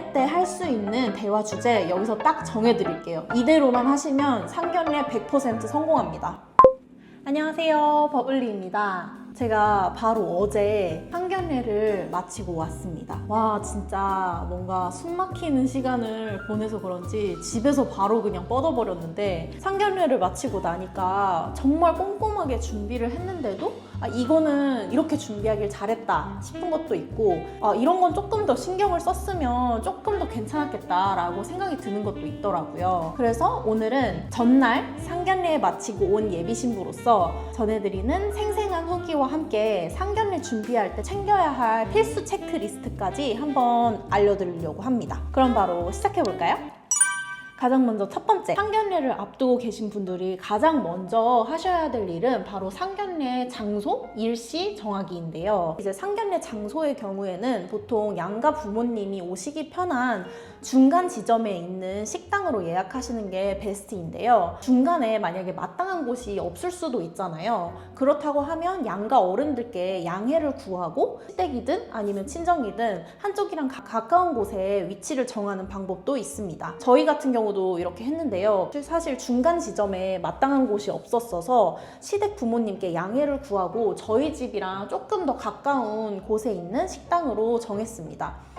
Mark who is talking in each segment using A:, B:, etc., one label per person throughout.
A: 상견례 때할 수 있는 대화 주제 여기서 딱 정해드릴게요. 이대로만 하시면 상견례 100% 성공합니다. 안녕하세요. 버블리입니다. 제가 바로 어제 상견례를 마치고 왔습니다. 와, 진짜 뭔가 숨 막히는 시간을 보내서 그런지 집에서 바로 그냥 뻗어버렸는데 상견례를 마치고 나니까 정말 꼼꼼하게 준비를 했는데도 아, 이거는 이렇게 준비하길 잘했다 싶은 것도 있고 아, 이런 건 조금 더 신경을 썼으면 조금 더 괜찮았겠다라고 생각이 드는 것도 있더라고요. 그래서 오늘은 전날 상견례 마치고 온 예비 신부로서 전해드리는 생생 한 후기와 함께 상견례 준비할 때 챙겨야 할 필수 체크리스트까지 한번 알려드리려고 합니다. 그럼 바로 시작해볼까요? 가장 먼저 첫 번째, 상견례를 앞두고 계신 분들이 가장 먼저 하셔야 될 일은 바로 상견례 장소, 일시 정하기인데요. 이제 상견례 장소의 경우에는 보통 양가 부모님이 오시기 편한 중간 지점에 있는 식당으로 예약하시는 게 베스트인데요. 중간에 만약에 마땅한 곳이 없을 수도 있잖아요. 그렇다고 하면 양가 어른들께 양해를 구하고 시댁이든 아니면 친정이든 한쪽이랑 가, 가까운 곳에 위치를 정하는 방법도 있습니다. 저희 같은 경우도 이렇게 했는데요. 사실 중간 지점에 마땅한 곳이 없었어서 시댁 부모님께 양해를 구하고 저희 집이랑 조금 더 가까운 곳에 있는 식당으로 정했습니다.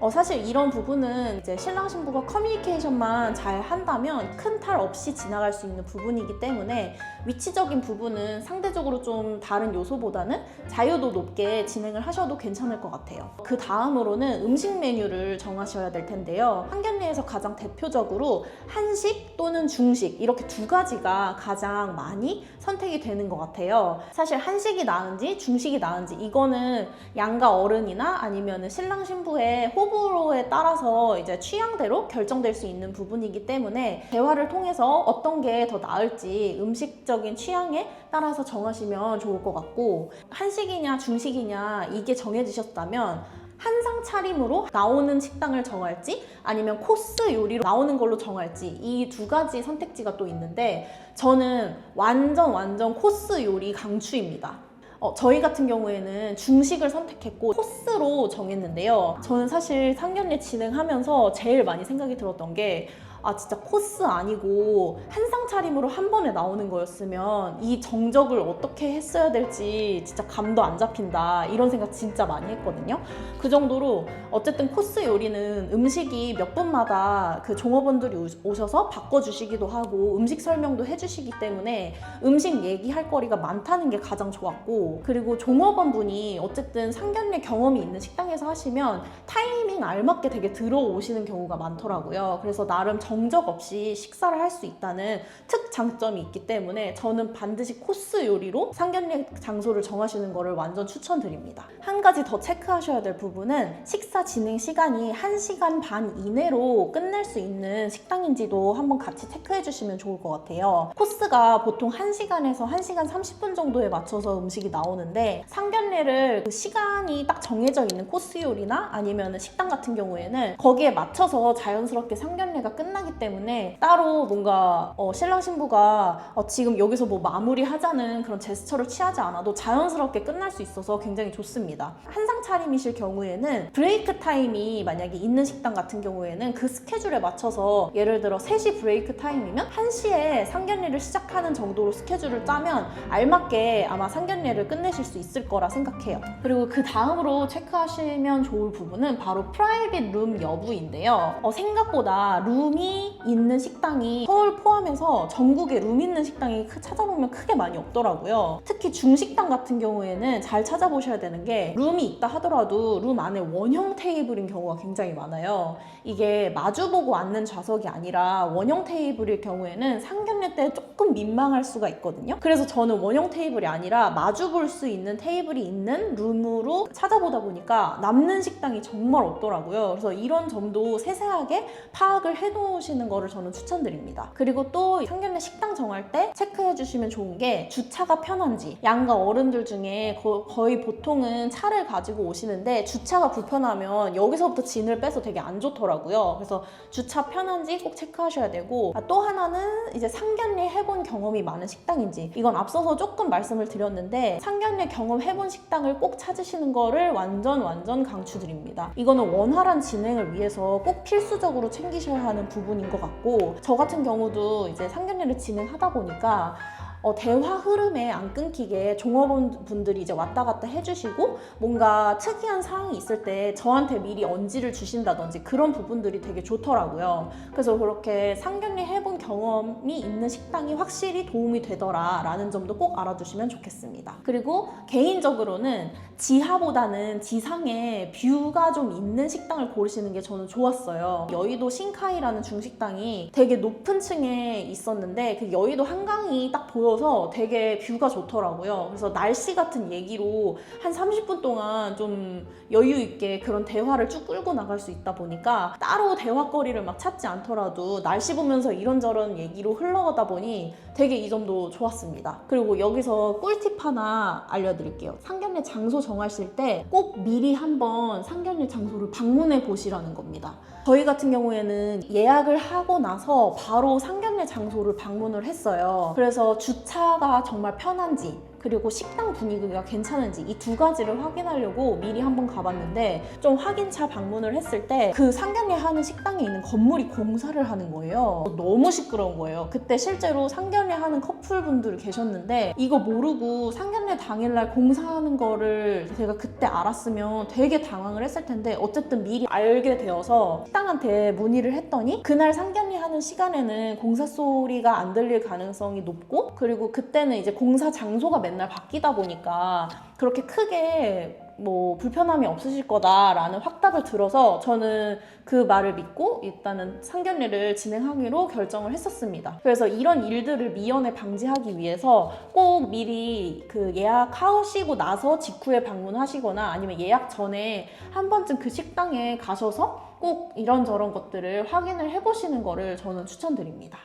A: 어, 사실 이런 부분은 이제 신랑 신부가 커뮤니케이션만 잘 한다면 큰 탈 없이 지나갈 수 있는 부분이기 때문에 위치적인 부분은 상대적으로 좀 다른 요소보다는 자유도 높게 진행을 하셔도 괜찮을 것 같아요. 그 다음으로는 음식 메뉴를 정하셔야 될 텐데요. 한견례에서 가장 대표적으로 한식 또는 중식 이렇게 두 가지가 가장 많이 선택이 되는 것 같아요. 사실 한식이 나은지 중식이 나은지 이거는 양가 어른이나 아니면 신랑 신부의 호 불호에 따라서 이제 취향대로 결정될 수 있는 부분이기 때문에 대화를 통해서 어떤 게 더 나을지 음식적인 취향에 따라서 정하시면 좋을 것 같고 한식이냐 중식이냐 이게 정해지셨다면 한상 차림으로 나오는 식당을 정할지 아니면 코스 요리로 나오는 걸로 정할지 이 두 가지 선택지가 또 있는데 저는 완전 완전 코스 요리 강추입니다. 어, 저희 같은 경우에는 중식을 선택했고 코스로 정했는데요. 저는 사실 상견례 진행하면서 제일 많이 생각이 들었던 게 아 진짜 코스 아니고 한 상 차림으로 한 번에 나오는 거였으면 이 정적을 어떻게 했어야 될지 진짜 감도 안 잡힌다 이런 생각 진짜 많이 했거든요. 그 정도로 어쨌든 코스 요리는 음식이 몇 분마다 그 종업원들이 오- 오셔서 바꿔주시기도 하고 음식 설명도 해주시기 때문에 음식 얘기할 거리가 많다는 게 가장 좋았고 그리고 종업원 분이 어쨌든 상견례 경험이 있는 식당에서 하시면 타이밍 알맞게 되게 들어오시는 경우가 많더라고요. 그래서 나름 정적 없이 식사를 할 수 있다는 특 장점이 있기 때문에 저는 반드시 코스 요리로 상견례 장소를 정하시는 거를 완전 추천드립니다. 한 가지 더 체크하셔야 될 부분은 식사 진행 시간이 1시간 반 이내로 끝낼 수 있는 식당인지도 한번 같이 체크해 주시면 좋을 것 같아요. 코스가 보통 1시간에서 1시간 30분 정도에 맞춰서 음식이 나오는데 상견례를 그 시간이 딱 정해져 있는 코스 요리나 아니면 식당 같은 경우에는 거기에 맞춰서 자연스럽게 상견례가 끝나 기 때문에 따로 뭔가 어, 신랑 신부가 어, 지금 여기서 뭐 마무리하자는 그런 제스처를 취하지 않아도 자연스럽게 끝날 수 있어서 굉장히 좋습니다. 한상 차림이실 경우에는 브레이크 타임이 만약에 있는 식당 같은 경우에는 그 스케줄에 맞춰서 예를 들어 3시 브레이크 타임이면 1시에 상견례를 시작하는 정도로 스케줄을 짜면 알맞게 아마 상견례를 끝내실 수 있을 거라 생각해요. 그리고 그 다음으로 체크하시면 좋을 부분은 바로 프라이빗 룸 여부인데요. 어, 생각보다 룸이 있는 식당이 서울 포함해서 전국에 룸 있는 식당이 크- 찾아보면 크게 많이 없더라고요. 특히 중식당 같은 경우에는 잘 찾아보셔야 되는 게 룸이 있다 하더라도 룸 안에 원형 테이블인 경우가 굉장히 많아요. 이게 마주보고 앉는 좌석이 아니라 원형 테이블일 경우에는 상견례 때 조금 민망할 수가 있거든요. 그래서 저는 원형 테이블이 아니라 마주 볼 수 있는 테이블이 있는 룸으로 찾아보다 보니까 남는 식당이 정말 없더라고요. 그래서 이런 점도 세세하게 파악을 해놓 으시는 거를 저는 추천드립니다. 그리고 또 상견례 식당 정할 때 체크해 주시면 좋은 게 주차가 편한지 양가 어른들 중에 거, 거의 보통은 차를 가지고 오시는데 주차가 불편하면 여기서부터 진을 빼서 되게 안 좋더라고요. 그래서 주차 편한지 꼭 체크하셔야 되고 아, 또 하나는 이제 상견례 해본 해본 경험이 많은 식당인지 이건 앞서서 조금 말씀을 드렸는데 상견례 경험 해본 식당을 꼭 찾으시는 거를 완전 완전 강추드립니다. 이거는 원활한 진행을 위해서 꼭 필수적으로 챙기셔야 하는 부분 인 것 같고 저 같은 경우도 이제 상견례를 진행하다 보니까 어, 대화 흐름에 안 끊기게 종업원분들이 이제 왔다 갔다 해주시고 뭔가 특이한 사항이 있을 때 저한테 미리 언지를 주신다든지 그런 부분들이 되게 좋더라고요. 그래서 그렇게 상견례 해본 경험이 있는 식당이 확실히 도움이 되더라라는 점도 꼭 알아두시면 좋겠습니다. 그리고 개인적으로는 지하보다는 지상에 뷰가 좀 있는 식당을 고르시는 게 저는 좋았어요. 여의도 신카이라는 중식당이 되게 높은 층에 있었는데 그 여의도 한강이 딱 보여서 되게 뷰가 좋더라고요. 그래서 날씨 같은 얘기로 한 30분 동안 좀 여유 있게 그런 대화를 쭉 끌고 나갈 수 있다 보니까 따로 대화거리를 막 찾지 않더라도 날씨 보면서 이런저런 얘기로 흘러가다 보니 되게 이 점도 좋았습니다. 그리고 여기서 꿀팁 하나 알려드릴게요. 상견례 장소 정하실 때 꼭 미리 한번 상견례 장소를 방문해 보시라는 겁니다. 저희 같은 경우에는 예약을 하고 나서 바로 상견례 장소를 방문을 했어요. 그래서 주차가 정말 편한지 그리고 식당 분위기가 괜찮은지 이 두 가지를 확인하려고 미리 한번 가봤는데 좀 확인차 방문을 했을 때 그 상견례 하는 식당에 있는 건물이 공사를 하는 거예요. 너무 시끄러운 거예요. 그때 실제로 상견례 하는 커플분들 계셨는데 이거 모르고 상견례 당일날 공사하는 거를 제가 그때 알았으면 되게 당황을 했을 텐데 어쨌든 미리 알게 되어서 식당한테 문의를 했더니 그날 상견례 하는 시간에는 공사 소리가 안 들릴 가능성이 높고 그리고 그때는 이제 공사 장소가 맨날 바뀌다 보니까 그렇게 크게 뭐 불편함이 없으실 거다라는 확답을 들어서 저는 그 말을 믿고 일단은 상견례를 진행하기로 결정을 했었습니다. 그래서 이런 일들을 미연에 방지하기 위해서 꼭 미리 그 예약하시고 나서 직후에 방문하시거나 아니면 예약 전에 한 번쯤 그 식당에 가셔서 꼭 이런저런 것들을 확인을 해보시는 거를 저는 추천드립니다.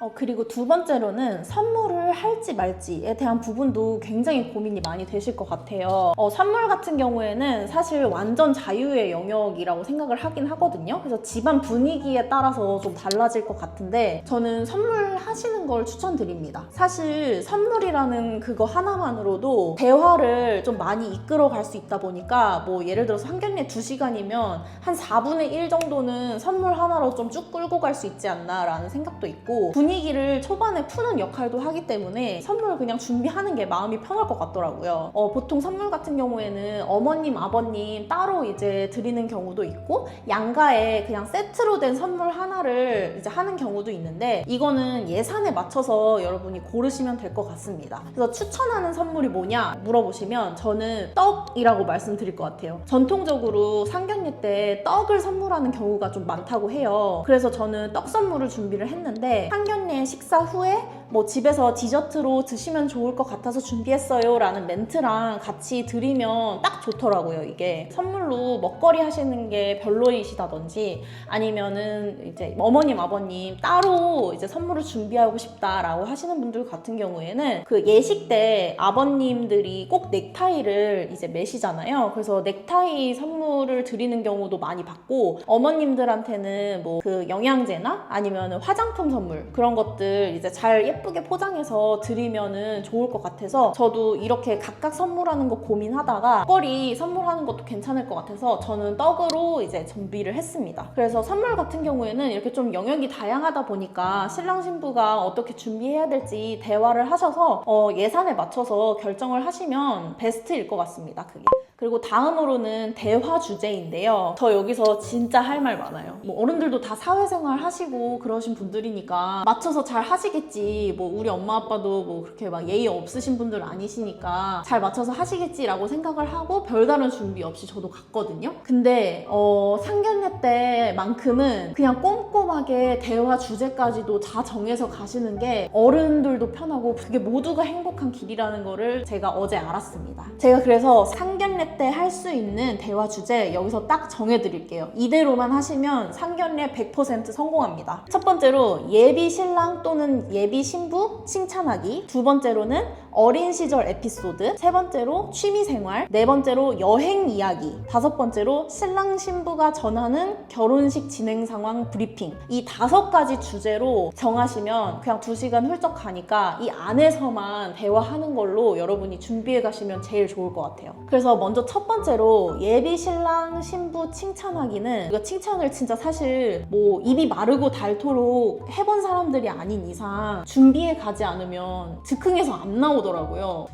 A: 어, 그리고 두 번째로는 선물을 할지 말지에 대한 부분도 굉장히 고민이 많이 되실 것 같아요. 어, 선물 같은 경우에는 사실 완전 자유의 영역이라고 생각을 하긴 하거든요. 그래서 집안 분위기에 따라서 좀 달라질 것 같은데 저는 선물하시는 걸 추천드립니다. 사실 선물이라는 그거 하나만으로도 대화를 좀 많이 이끌어 갈 수 있다 보니까 뭐 예를 들어서 상견례 2시간이면 한 4분의 1 정도는 선물 하나로 좀 쭉 끌고 갈 수 있지 않나라는 생각도 있고 분위기를 초반에 푸는 역할도 하기 때문에 선물을 그냥 준비하는 게 마음이 편할 것 같더라고요. 어, 보통 선물 같은 경우에는 어머님, 아버님 따로 이제 드리는 경우도 있고 양가에 그냥 세트로 된 선물 하나를 이제 하는 경우도 있는데 이거는 예산에 맞춰서 여러분이 고르시면 될 것 같습니다. 그래서 추천하는 선물이 뭐냐 물어보시면 저는 떡이라고 말씀드릴 것 같아요. 전통적으로 상견례 때 떡을 선물하는 경우가 좀 많다고 해요. 그래서 저는 떡 선물을 준비를 했는데 상견 례 식사 후에 뭐 집에서 디저트로 드시면 좋을 것 같아서 준비했어요 라는 멘트랑 같이 드리면 딱 좋더라고요 이게. 선물로 먹거리 하시는 게 별로이시다든지 아니면은 이제 어머님 아버님 따로 이제 선물을 준비하고 싶다라고 하시는 분들 같은 경우에는 그 예식 때 아버님들이 꼭 넥타이를 이제 매시잖아요. 그래서 넥타이 선물을 드리는 경우도 많이 받고 어머님들한테는 뭐 그 영양제나 아니면 화장품 선물 그런 것들 이제 잘 예쁘게 포장해서 드리면은 좋을 것 같아서 저도 이렇게 각각 선물하는 거 고민하다가 먹거리 선물하는 것도 괜찮을 것 같아서 저는 떡으로 이제 준비를 했습니다. 그래서 선물 같은 경우에는 이렇게 좀 영역이 다양하다 보니까 신랑 신부가 어떻게 준비해야 될지 대화를 하셔서 어, 예산에 맞춰서 결정을 하시면 베스트일 것 같습니다. 그게. 그리고 다음으로는 대화 주제인데요. 저 여기서 진짜 할 말 많아요. 뭐 어른들도 다 사회생활 하시고 그러신 분들이니까 맞춰서 잘 하시겠지. 뭐 우리 엄마 아빠도 뭐 그렇게 막 예의 없으신 분들 아니시니까 잘 맞춰서 하시겠지라고 생각을 하고 별다른 준비 없이 저도 갔거든요. 근데 어, 상견례 때만큼은 그냥 꼼꼼하게 대화 주제까지도 다 정해서 가시는 게 어른들도 편하고 그게 모두가 행복한 길이라는 거를 제가 어제 알았습니다. 제가 그래서 상견례 때 할 수 있는 대화 주제 여기서 딱 정해드릴게요. 이대로만 하시면 상견례 100% 성공합니다. 첫 번째로 예비 신랑 또는 예비 신부 칭찬하기. 두 번째로는 어린 시절 에피소드, 세 번째로 취미 생활, 네 번째로 여행 이야기, 다섯 번째로 신랑 신부가 전하는 결혼식 진행 상황 브리핑. 이 다섯 가지 주제로 정하시면 그냥 두 시간 훌쩍 가니까 이 안에서만 대화하는 걸로 여러분이 준비해 가시면 제일 좋을 것 같아요. 그래서 먼저 첫 번째로 예비 신랑 신부 칭찬하기는 이거 칭찬을 진짜 사실 뭐 입이 마르고 닳도록 해본 사람들이 아닌 이상 준비해 가지 않으면 즉흥에서 안 나오더라고요.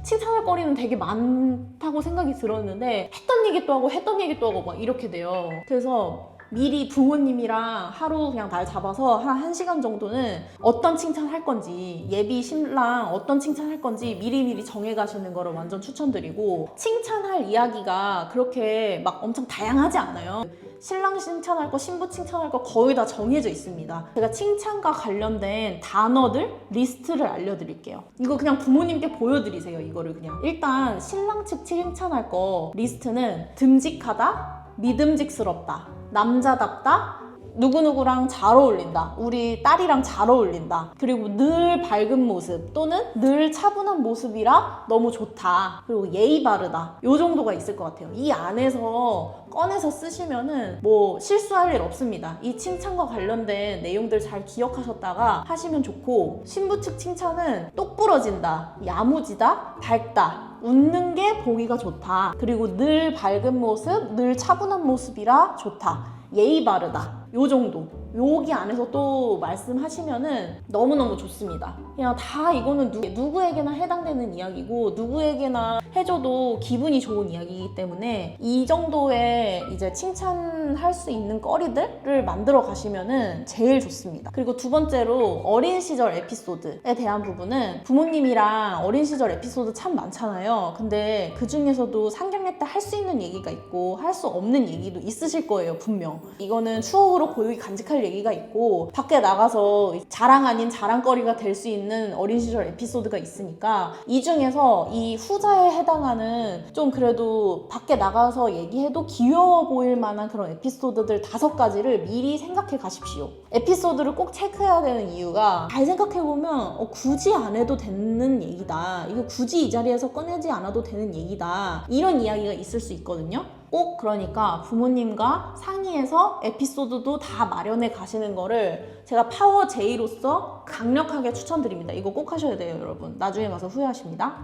A: 칭찬할 거리는 되게 많다고 생각이 들었는데 했던 얘기 또 하고 했던 얘기 또 하고 막 이렇게 돼요. 그래서 미리 부모님이랑 하루 그냥 날 잡아서 한 1시간 정도는 어떤 칭찬 할 건지 예비 신랑 어떤 칭찬 할 건지 미리미리 정해 가시는 거를 완전 추천드리고 칭찬할 이야기가 그렇게 막 엄청 다양하지 않아요. 신랑 칭찬할 거, 신부 칭찬할 거 거의 다 정해져 있습니다. 제가 칭찬과 관련된 단어들 리스트를 알려드릴게요. 이거 그냥 부모님께 보여드리세요. 이거를 그냥. 일단 신랑 측 칭찬할 거 리스트는 듬직하다, 믿음직스럽다, 남자답다, 누구누구랑 잘 어울린다. 우리 딸이랑 잘 어울린다. 그리고 늘 밝은 모습 또는 늘 차분한 모습이라 너무 좋다. 그리고 예의 바르다. 요 정도가 있을 것 같아요. 이 안에서 꺼내서 쓰시면은 뭐 실수할 일 없습니다. 이 칭찬과 관련된 내용들 잘 기억하셨다가 하시면 좋고 신부 측 칭찬은 똑부러진다. 야무지다. 밝다. 웃는 게 보기가 좋다. 그리고 늘 밝은 모습, 늘 차분한 모습이라 좋다. 예의 바르다. 요 정도. 여기 안에서 또 말씀하시면은 너무너무 좋습니다. 그냥 다 이거는 누, 누구에게나 해당되는 이야기고 누구에게나 해줘도 기분이 좋은 이야기이기 때문에 이 정도의 이제 칭찬할 수 있는 거리들을 만들어 가시면은 제일 좋습니다. 그리고 두 번째로 어린 시절 에피소드에 대한 부분은 부모님이랑 어린 시절 에피소드 참 많잖아요. 근데 그 중에서도 상견례 때할 수 있는 얘기가 있고 할 수 없는 얘기도 있으실 거예요, 분명. 이거는 추억으로 고육이 간직할 얘기가 있고 밖에 나가서 자랑 아닌 자랑거리가 될 수 있는 어린 시절 에피소드가 있으니까 이 중에서 이 후자에 해당하는 좀 그래도 밖에 나가서 얘기해도 귀여워 보일 만한 그런 에피소드들 다섯 가지를 미리 생각해 가십시오. 에피소드를 꼭 체크해야 되는 이유가 잘 생각해 보면 어, 굳이 안 해도 되는 얘기다. 이거 굳이 이 자리에서 꺼내지 않아도 되는 얘기다. 이런 이야기가 있을 수 있거든요. 꼭 그러니까 부모님과 상의해서 에피소드도 다 마련해 가시는 거를 제가 파워 J로서 강력하게 추천드립니다. 이거 꼭 하셔야 돼요, 여러분. 나중에 가서 후회하십니다.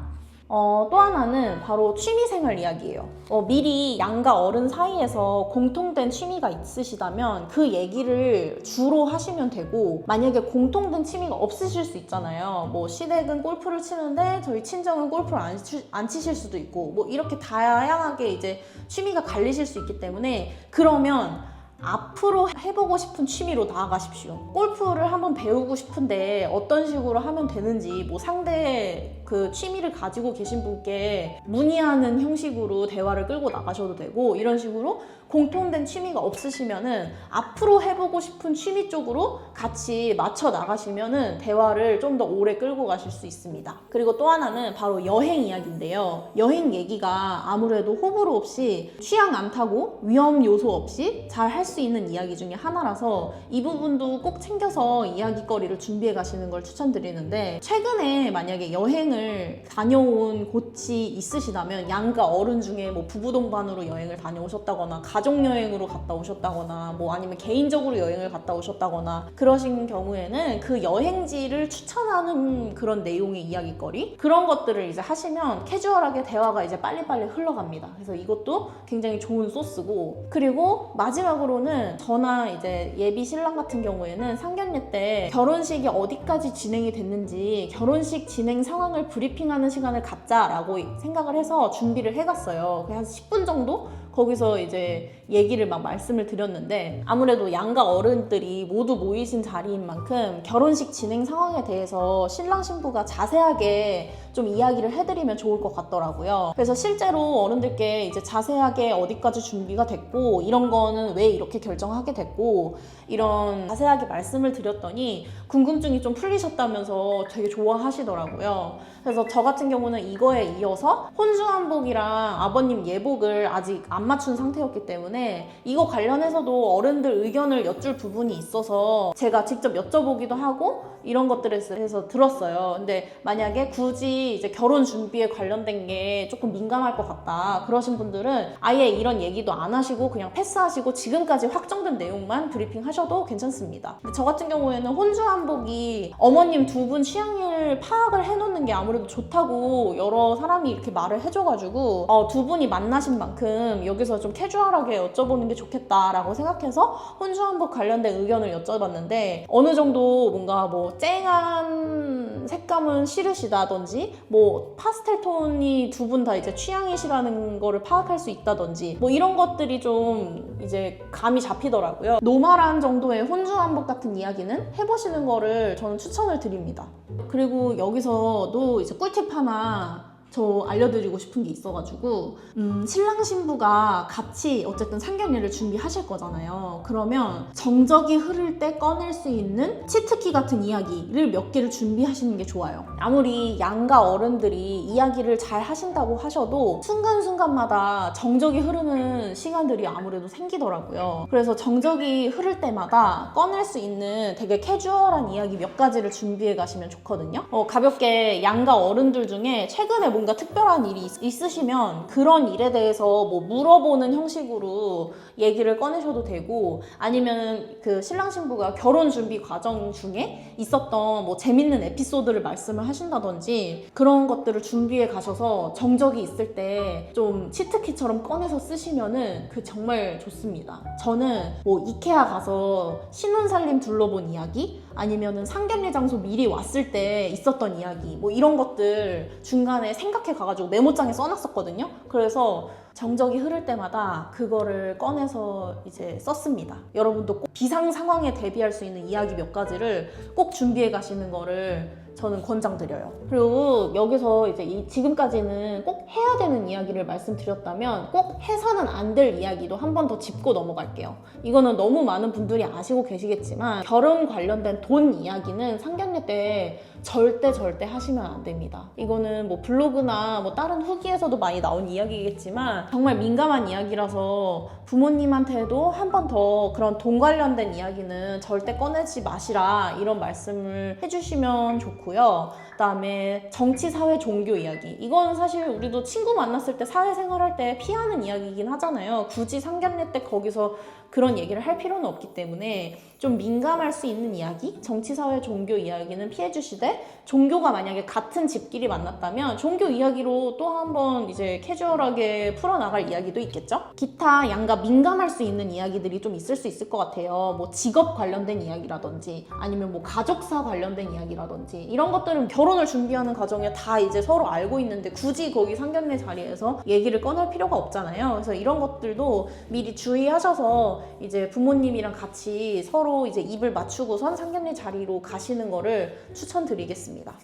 A: 어, 또 하나는 바로 취미생활 이야기예요. 어, 미리 양가 어른 사이에서 공통된 취미가 있으시다면 그 얘기를 주로 하시면 되고 만약에 공통된 취미가 없으실 수 있잖아요. 뭐 시댁은 골프를 치는데 저희 친정은 골프를 안, 치, 안 치실 수도 있고 뭐 이렇게 다양하게 이제 취미가 갈리실 수 있기 때문에 그러면 앞으로 해보고 싶은 취미로 나아가십시오. 골프를 한번 배우고 싶은데 어떤 식으로 하면 되는지 뭐 상대 그 취미를 가지고 계신 분께 문의하는 형식으로 대화를 끌고 나가셔도 되고 이런 식으로 공통된 취미가 없으시면은 앞으로 해보고 싶은 취미 쪽으로 같이 맞춰 나가시면은 대화를 좀 더 오래 끌고 가실 수 있습니다. 그리고 또 하나는 바로 여행 이야기인데요. 여행 얘기가 아무래도 호불호 없이 취향 안 타고 위험 요소 없이 잘 할 수 있는 이야기 중에 하나라서 이 부분도 꼭 챙겨서 이야기거리를 준비해 가시는 걸 추천드리는데 최근에 만약에 여행을 다녀온 곳이 있으시다면 양가 어른 중에 뭐 부부 동반으로 여행을 다녀오셨다거나 가족 여행으로 갔다 오셨다거나 뭐 아니면 개인적으로 여행을 갔다 오셨다거나 그러신 경우에는 그 여행지를 추천하는 그런 내용의 이야기거리 그런 것들을 이제 하시면 캐주얼하게 대화가 이제 빨리빨리 흘러갑니다. 그래서 이것도 굉장히 좋은 소스고 그리고 마지막으로는 저나 이제 예비 신랑 같은 경우에는 상견례 때 결혼식이 어디까지 진행이 됐는지 결혼식 진행 상황을 브리핑하는 시간을 갖자라고 생각을 해서 준비를 해갔어요. 한 10분 정도 거기서 이제 얘기를 막 말씀을 드렸는데 아무래도 양가 어른들이 모두 모이신 자리인 만큼 결혼식 진행 상황에 대해서 신랑 신부가 자세하게 좀 이야기를 해드리면 좋을 것 같더라고요. 그래서 실제로 어른들께 이제 자세하게 어디까지 준비가 됐고 이런 거는 왜 이렇게 결정하게 됐고 이런 자세하게 말씀을 드렸더니 궁금증이 좀 풀리셨다면서 되게 좋아하시더라고요. 그래서 저 같은 경우는 이거에 이어서 혼주한복이랑 아버님 예복을 아직 안 맞춘 상태였기 때문에 때문에 이거 관련해서도 어른들 의견을 여쭐 부분이 있어서 제가 직접 여쭤보기도 하고 이런 것들에 대해서 들었어요. 근데 만약에 굳이 이제 결혼 준비에 관련된 게 조금 민감할 것 같다 그러신 분들은 아예 이런 얘기도 안 하시고 그냥 패스하시고 지금까지 확정된 내용만 브리핑 하셔도 괜찮습니다. 저 같은 경우에는 혼주 한복이 어머님 두 분 취향을 파악을 해놓는 게 아무래도 좋다고 여러 사람이 이렇게 말을 해줘가지고 어, 두 분이 만나신 만큼 여기서 좀 캐주얼하게 여쭤보는 게 좋겠다라고 생각해서 혼주 한복 관련된 의견을 여쭤봤는데 어느 정도 뭔가 뭐 쨍한 색감은 싫으시다든지 뭐 파스텔 톤이 두 분 다 이제 취향이시라는 거를 파악할 수 있다든지 뭐 이런 것들이 좀 이제 감이 잡히더라고요. 노멀한 정도의 혼주 한복 같은 이야기는 해보시는 거를 저는 추천을 드립니다. 그리고 여기서도 이제 꿀팁 하나 저 알려드리고 싶은 게 있어가지고 음, 신랑 신부가 같이 어쨌든 상견례를 준비하실 거잖아요. 그러면 정적이 흐를 때 꺼낼 수 있는 치트키 같은 이야기를 몇 개를 준비하시는 게 좋아요. 아무리 양가 어른들이 이야기를 잘 하신다고 하셔도 순간순간마다 정적이 흐르는 시간들이 아무래도 생기더라고요. 그래서 정적이 흐를 때마다 꺼낼 수 있는 되게 캐주얼한 이야기 몇 가지를 준비해 가시면 좋거든요. 어, 가볍게 양가 어른들 중에 최근에 뭔가 특별한 일이 있, 있으시면 그런 일에 대해서 뭐 물어보는 형식으로 얘기를 꺼내셔도 되고 아니면 그 신랑 신부가 결혼 준비 과정 중에 있었던 뭐 재밌는 에피소드를 말씀을 하신다든지 그런 것들을 준비해 가셔서 정적이 있을 때 좀 치트키처럼 꺼내서 쓰시면은 그 정말 좋습니다. 저는 뭐 이케아 가서 신혼살림 둘러본 이야기 아니면은 상견례 장소 미리 왔을 때 있었던 이야기 뭐 이런 것들 중간에 생 각해 가가지고 메모장에 써놨었거든요. 그래서 정적이 흐를 때마다 그거를 꺼내서 이제 썼습니다. 여러분도 꼭 비상 상황에 대비할 수 있는 이야기 몇 가지를 꼭 준비해 가시는 거를 저는 권장드려요. 그리고 여기서 이제 이- 지금까지는 꼭 해야 되는 이야기를 말씀드렸다면 꼭 해서는 안 될 이야기도 한 번 더 짚고 넘어갈게요. 이거는 너무 많은 분들이 아시고 계시겠지만 결혼 관련된 돈 이야기는 상견례 때 절대 절대 하시면 안 됩니다. 이거는 뭐 블로그나 뭐 다른 후기에서도 많이 나온 이야기겠지만 정말 민감한 이야기라서 부모님한테도 한 번 더 그런 돈 관련된 이야기는 절대 꺼내지 마시라 이런 말씀을 해주시면 좋고요. 있고요. 그다음에 정치, 사회, 종교 이야기. 이건 사실 우리도 친구 만났을 때 사회생활할 때 피하는 이야기이긴 하잖아요. 굳이 상견례 때 거기서 그런 얘기를 할 필요는 없기 때문에 좀 민감할 수 있는 이야기, 정치, 사회, 종교 이야기는 피해 주시되 종교가 만약에 같은 집끼리 만났다면 종교 이야기로 또 한번 이제 캐주얼하게 풀어나갈 이야기도 있겠죠? 기타 양가 민감할 수 있는 이야기들이 좀 있을 수 있을 것 같아요. 뭐 직업 관련된 이야기라든지 아니면 뭐 가족사 관련된 이야기라든지 이런 것들은 결혼 을 준비하는 과정에 다 이제 서로 알고 있는데 굳이 거기 상견례 자리에서 얘기를 꺼낼 필요가 없잖아요. 그래서 이런 것들도 미리 주의하셔서 이제 부모님이랑 같이 서로 이제 입을 맞추고선 상견례 자리로 가시는 거를 추천드리겠습니다.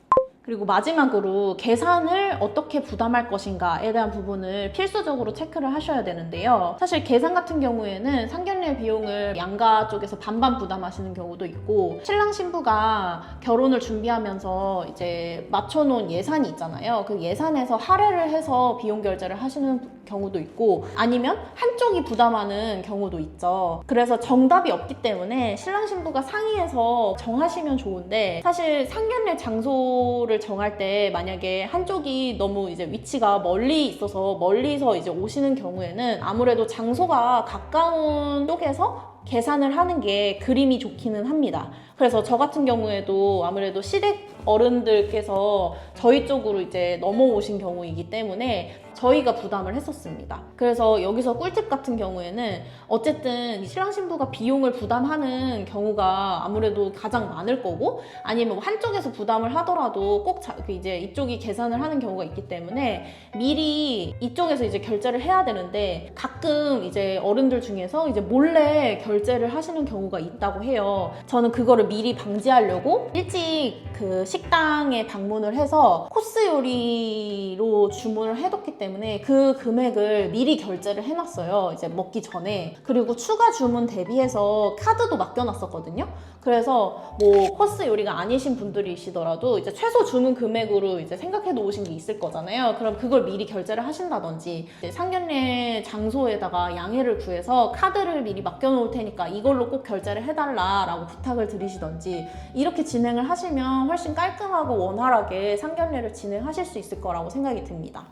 A: 그리고 마지막으로 계산을 어떻게 부담할 것인가에 대한 부분을 필수적으로 체크를 하셔야 되는데요. 사실 계산 같은 경우에는 상견례 비용을 양가 쪽에서 반반 부담하시는 경우도 있고 신랑 신부가 결혼을 준비하면서 이제 맞춰놓은 예산이 있잖아요. 그 예산에서 할애를 해서 비용 결제를 하시는 경우도 있고 아니면 한쪽이 부담하는 경우도 있죠. 그래서 정답이 없기 때문에 신랑 신부가 상의해서 정하시면 좋은데 사실 상견례 장소를 정할 때 만약에 한쪽이 너무 이제 위치가 멀리 있어서 멀리서 이제 오시는 경우에는 아무래도 장소가 가까운 쪽에서 계산을 하는 게 그림이 좋기는 합니다. 그래서 저 같은 경우에도 아무래도 시댁 어른들께서 저희 쪽으로 이제 넘어오신 경우이기 때문에 저희가 부담을 했었습니다. 그래서 여기서 꿀팁 같은 경우에는 어쨌든 이 신랑 신부가 비용을 부담하는 경우가 아무래도 가장 많을 거고 아니면 뭐 한쪽에서 부담을 하더라도 꼭 자, 그 이제 이쪽이 계산을 하는 경우가 있기 때문에 미리 이쪽에서 이제 결제를 해야 되는데 가끔 이제 어른들 중에서 이제 몰래 결 결제를 하시는 경우가 있다고 해요. 저는 그거를 미리 방지하려고 일찍 그 식당에 방문을 해서 코스 요리로 주문을 해뒀기 때문에 그 금액을 미리 결제를 해놨어요. 이제 먹기 전에. 그리고 추가 주문 대비해서 카드도 맡겨놨었거든요. 그래서 뭐 코스 요리가 아니신 분들이시더라도 이제 최소 주문 금액으로 이제 생각해 놓으신 게 있을 거잖아요. 그럼 그걸 미리 결제를 하신다든지 상견례 장소에다가 양해를 구해서 카드를 미리 맡겨 놓을 테니까 이걸로 꼭 결제를 해달라라고 부탁을 드리시던지 이렇게 진행을 하시면 훨씬 깔끔하고 원활하게 상견례를 진행하실 수 있을 거라고 생각이 듭니다.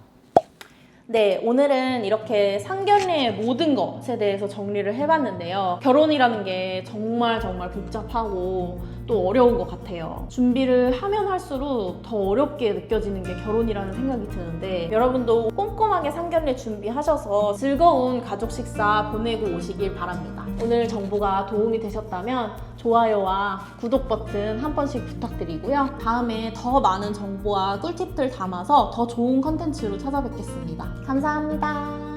A: 네, 오늘은 이렇게 상견례의 모든 것에 대해서 정리를 해봤는데요. 결혼이라는 게 정말 정말 복잡하고 또 어려운 것 같아요. 준비를 하면 할수록 더 어렵게 느껴지는 게 결혼이라는 생각이 드는데 여러분도 꼼꼼하게 상견례 준비하셔서 즐거운 가족 식사 보내고 오시길 바랍니다. 오늘 정보가 도움이 되셨다면 좋아요와 구독 버튼 한 번씩 부탁드리고요. 다음에 더 많은 정보와 꿀팁들 담아서 더 좋은 컨텐츠로 찾아뵙겠습니다. 감사합니다.